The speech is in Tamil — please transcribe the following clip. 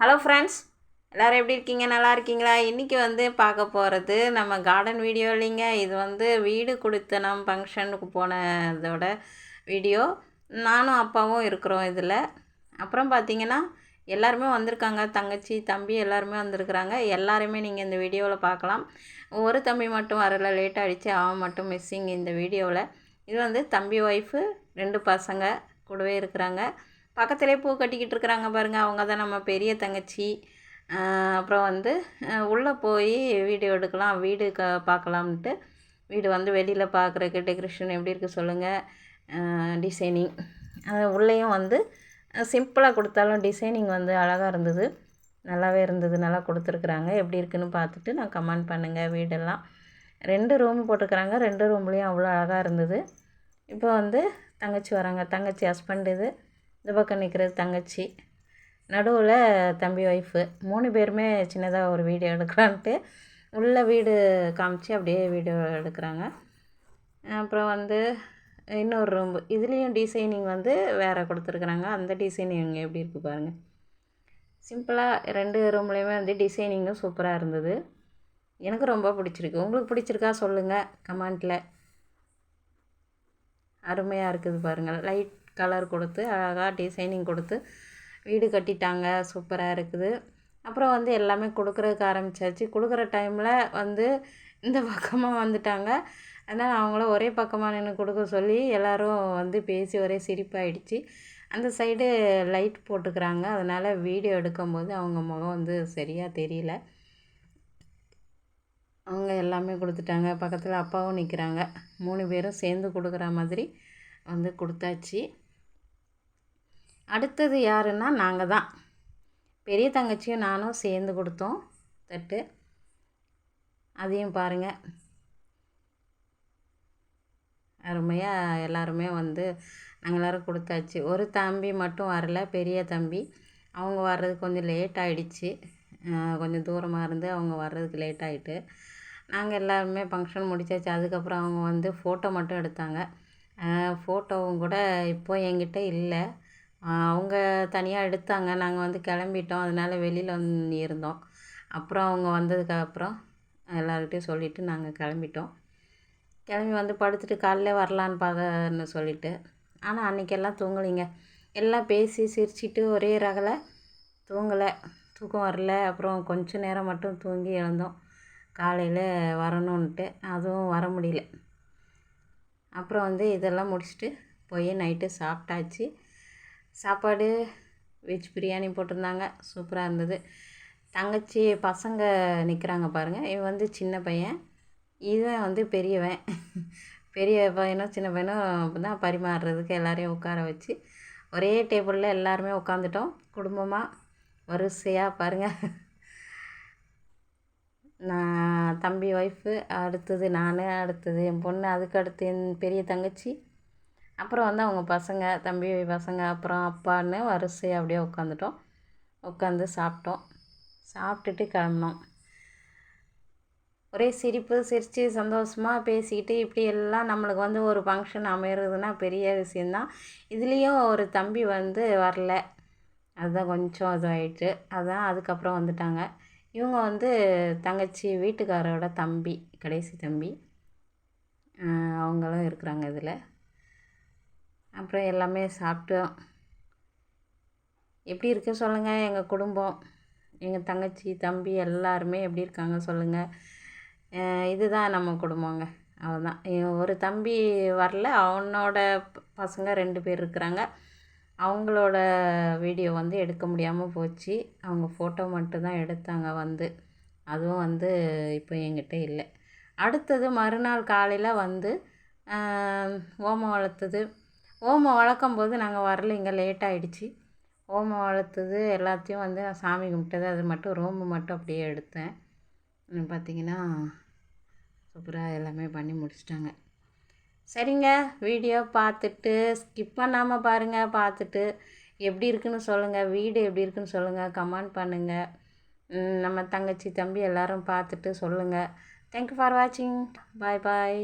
ஹலோ ஃப்ரெண்ட்ஸ் எல்லோரும் எப்படி இருக்கீங்க? நல்லா இருக்கீங்களா? இன்றைக்கி வந்து பார்க்க போகிறது நம்ம கார்டன் வீடியோ இல்லைங்க. இது வந்து வீடு கொடுத்தனம் ஃபங்க்ஷனுக்கு போனதோட வீடியோ நானும் அப்பாவும் இருக்கிறோம் இதில். அப்புறம் பார்த்தீங்கன்னா எல்லாருமே வந்திருக்காங்க. தங்கச்சி தம்பி எல்லாருமே வந்திருக்கிறாங்க. எல்லாருமே நீங்கள் இந்த வீடியோவில் பார்க்கலாம். ஒரு தம்பி மட்டும் வரல. லேட் ஆகிடுச்சு அவன் மட்டும் மிஸ்ஸிங் இந்த வீடியோவில் இது வந்து தம்பி ஒய்ஃபு ரெண்டு பசங்க கூடவே இருக்கிறாங்க. பக்கத்துலேயே பூ கட்டிக்கிட்டு இருக்கிறாங்க பாருங்கள் அவங்க தான் நம்ம பெரிய தங்கச்சி. அப்புறம் வந்து உள்ளே போய் வீடியோ எடுக்கலாம் வீடு க பார்க்கலாம்ன்ட்டு. வீடு வந்து வெளியில் பார்க்குறக்கு டெக்கரேஷன் எப்படி இருக்குது சொல்லுங்கள் டிசைனிங் உள்ளேயும் வந்து சிம்பிளாக கொடுத்தாலும் டிசைனிங் வந்து அழகாக இருந்தது. நல்லாவே இருந்தது நல்லா கொடுத்துருக்குறாங்க. எப்படி இருக்குதுன்னு பார்த்துட்டு நான் கமெண்ட் பண்ணுங்கள் வீடெல்லாம். ரெண்டு ரூம் போட்டுக்கிறாங்க ரெண்டு ரூம்லேயும் அவ்வளோ அழகாக இருந்தது. இப்போ வந்து தங்கச்சி வராங்க. தங்கச்சி ஹஸ்பண்ட் இது. இந்த பக்கம் நிற்கிறது தங்கச்சி. நடுவில் தம்பி ஒய்ஃபு மூணு பேருமே சின்னதாக ஒரு வீடியோ எடுக்கலான்ட்டு உள்ள வீடு காமிச்சு அப்படியே வீடியோ எடுக்கிறாங்க. அப்புறம் வந்து இன்னொரு ரூம் இதுலேயும் டிசைனிங் வந்து வேறு கொடுத்துருக்குறாங்க. அந்த டிசைனிங் எப்படி இருக்குது பாருங்கள் சிம்பிளாக ரெண்டு ரூம்லேயுமே வந்து டிசைனிங்கும் சூப்பராக இருந்தது. எனக்கு ரொம்ப பிடிச்சிருக்கு. உங்களுக்கு பிடிச்சிருக்கா சொல்லுங்கள் கமெண்ட்டில் அருமையாக இருக்குது பாருங்கள் லைட் கலர் கொடுத்து அழகாக டிசைனிங் கொடுத்து வீடு கட்டிட்டாங்க. சூப்பராக இருக்குது. அப்புறம் வந்து எல்லாமே கொடுக்குறதுக்கு ஆரம்பித்தாச்சு கொடுக்குற டைமில் வந்து இந்த பக்கமாக வந்துட்டாங்க. அதனால் அவங்கள ஒரே பக்கமாக நின்று கொடுக்க சொல்லி எல்லோரும் வந்து பேசி ஒரே சிரிப்பாயிடுச்சு. அந்த சைடு லைட் போட்டுக்கிறாங்க. அதனால் வீடியோ எடுக்கும்போது அவங்க முகம் வந்து சரியாக தெரியல. அவங்க எல்லாமே கொடுத்துட்டாங்க. பக்கத்தில் அப்பாவும் நிற்கிறாங்க மூணு பேரும் சேர்ந்து கொடுக்குற மாதிரி வந்து கொடுத்தாச்சு. அடுத்தது யாருன்னா நாங்கள் தான். பெரிய தங்கச்சியும் நானும் சேர்ந்து கொடுத்தோம் தட்டு. அதையும் பாருங்கள் அருமையாக எல்லாருமே வந்து நாங்கள் எல்லோரும் கொடுத்தாச்சு. ஒரு தம்பி மட்டும் வரல பெரிய தம்பி. அவங்க வர்றது கொஞ்சம் லேட் ஆகிடுச்சு கொஞ்சம் தூரமாக இருந்து அவங்க வர்றதுக்கு லேட் ஆகிட்டு நாங்கள் எல்லாருமே ஃபங்க்ஷன் முடித்தாச்சு அதுக்கப்புறம் அவங்க வந்து ஃபோட்டோ மட்டும் எடுத்தாங்க. ஃபோட்டோவும் கூட இப்போ என்கிட்ட இல்லை. அவங்க தனியாக எடுத்தாங்க. நாங்கள் வந்து கிளம்பிட்டோம். அதனால் வெளியில் வந்து இருந்தோம் அப்புறம் அவங்க வந்ததுக்கப்புறம் எல்லாருக்கிட்டையும் சொல்லிவிட்டு நாங்கள் கிளம்பிட்டோம். கிளம்பி வந்து படுத்துட்டு காலைல வரலான்னு பார்த்தன்னு சொல்லிவிட்டு ஆனால் அன்றைக்கெல்லாம் தூங்கலைங்க. எல்லாம் பேசி சிரிச்சிட்டு ஒரே ரகலை தூங்கலை. தூக்கம் வரல. அப்புறம் கொஞ்ச நேரம் மட்டும் தூங்கி எழுந்தோம். காலையில் வரணுன்ட்டு அதுவும் வர முடியல. அப்புறம் வந்து இதெல்லாம் முடிச்சுட்டு போய் நைட்டு சாப்பிட்டாச்சு. சாப்பாடு வெஜ் பிரியாணி போட்டிருந்தாங்க. சூப்பராக இருந்தது. தங்கச்சி பசங்க நிற்கிறாங்க பாருங்கள் இவன் வந்து சின்ன பையன். இவன் வந்து பெரியவன். பெரிய பையனும் சின்ன பையனும் தான் பரிமாறுறதுக்கு எல்லாரையும் உட்கார வச்சு ஒரே டேபிளில் எல்லாருமே உட்காந்துட்டோம் குடும்பமாக வரிசையாக பாருங்கள் நான் தம்பி ஒய்ஃபு அடுத்தது நான் அடுத்தது என் பொண்ணு அதுக்கு அடுத்து என் பெரிய தங்கச்சி. அப்புறம் வந்து அவங்க பசங்க தம்பி பசங்க அப்புறம் அப்பான்னு வரிசையாக அப்படியே உட்காந்துட்டோம் உட்காந்து சாப்பிட்டோம். சாப்பிட்டுட்டு கிளம்பினோம். ஒரே சிரிப்பு சிரித்து சந்தோஷமாக பேசிக்கிட்டு இப்படி எல்லாம் நம்மளுக்கு வந்து ஒரு ஃபங்க்ஷன் அமையிறதுனா பெரிய விஷயந்தான் இதுலேயும் ஒரு தம்பி வந்து வரல. அதுதான் கொஞ்சம் இதுவாகிட்டு அதுதான் அதுக்கப்புறம் வந்துட்டாங்க. இவங்க வந்து தங்கச்சி வீட்டுக்காரோட தம்பி கடைசி தம்பி. அவங்களும் இருக்கிறாங்க இதில். அப்புறம் எல்லாமே சாப்பிட்டோம் எப்படி இருக்க சொல்லுங்கள் எங்கள் குடும்பம் எங்கள் தங்கச்சி தம்பி எல்லாருமே எப்படி இருக்காங்க சொல்லுங்கள் இதுதான் நம்ம குடும்பங்க அவதான் ஒரு தம்பி வரல அவனோட பசங்க ரெண்டு பேர் இருக்கிறாங்க. அவங்களோட வீடியோ வந்து எடுக்க முடியாமல் போச்சு. அவங்க ஃபோட்டோ மட்டும் தான் எடுத்தாங்க வந்து. அதுவும் வந்து இப்போ என்கிட்ட இல்லை. அடுத்தது மறுநாள் காலையில் வந்து ஓமம் வளர்த்தது. ஓமம் வளர்க்கும் போது நாங்கள் வரலைங்க லேட் ஆகிடுச்சி ஓமம் வளர்த்தது எல்லாத்தையும் வந்து நான் சாமி கும்பிட்டது அது மட்டும் ரோம்பு மட்டும் அப்படியே எடுத்தேன். பார்த்திங்கன்னா சூப்பராக எல்லாமே பண்ணி முடிச்சிட்டாங்க. சரிங்க வீடியோ பார்த்துட்டு ஸ்கிப் பண்ணாமல் பாருங்கள் பார்த்துட்டு எப்படி இருக்குன்னு சொல்லுங்கள் வீடு எப்படி இருக்குன்னு சொல்லுங்கள் கமெண்ட் பண்ணுங்கள் நம்ம தங்கச்சி தம்பி எல்லோரும் பார்த்துட்டு சொல்லுங்கள் தேங்க்யூ ஃபார் வாட்சிங் பாய் பாய்